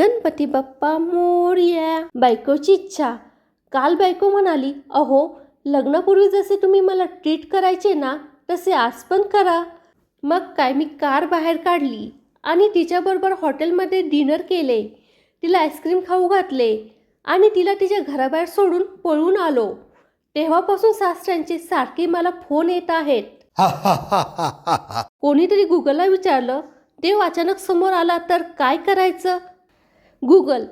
गणपती बाप्पा मोरया. बायकोची इच्छा. काल बायको म्हणाली अहो लग्नापूर्वी जसे तुम्ही मला ट्रीट करायचे ना तसे आज पण करा. मग काय मी कार बाहेर काढली आणि तिच्याबरोबर हॉटेलमध्ये डिनर केले. तिला आईस्क्रीम खाऊ घातले आणि तिला तिच्या घराबाहेर सोडून पळून आलो. तेव्हापासून सासऱ्यांचे सारखे मला फोन येत आहेत. कोणीतरी गुगलला विचारलं देव अचानक समोर आला तर काय करायचं? गुगल.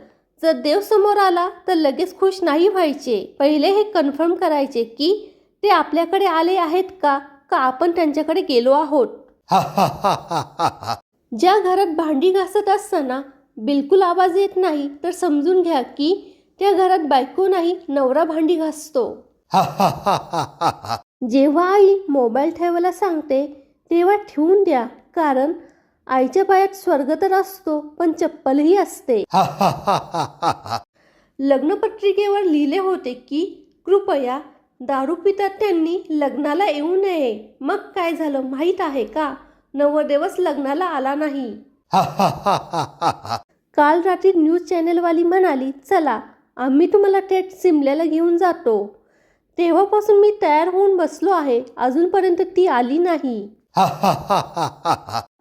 जर देव समोर आला तर लगेच खुश नाही व्हायचे. पहिले हे कन्फर्म करायचे की ते आपल्याकडे आले आहेत का? का आपण त्यांच्याकडे गेलो आहोत? ज्या घरात भांडी घासत असताना बिलकुल आवाज येत नाही तर समजून घ्या की त्या घरात बायको नाही नवरा भांडी घासतो. जेव्हा आई मोबाईल ठेवायला सांगते तेव्हा ठेवून द्या. कारण आईच्या पायात स्वर्ग तर असतो पण चप्पलही असते. लग्नपत्रिकेवर लिहिले होते की कृपया दारू पितात त्यांनी लग्नाला येऊ नये. मग काय झालं माहीत आहे का? नवदेवस लग्नाला आला नाही. काल रात्री न्यूज चॅनेलवाली म्हणाली चला आम्ही तुम्हाला थेट सिमल्याला घेऊन जातो. तेव्हापासून मी तयार होऊन बसलो आहे. अजूनपर्यंत ती आली नाही.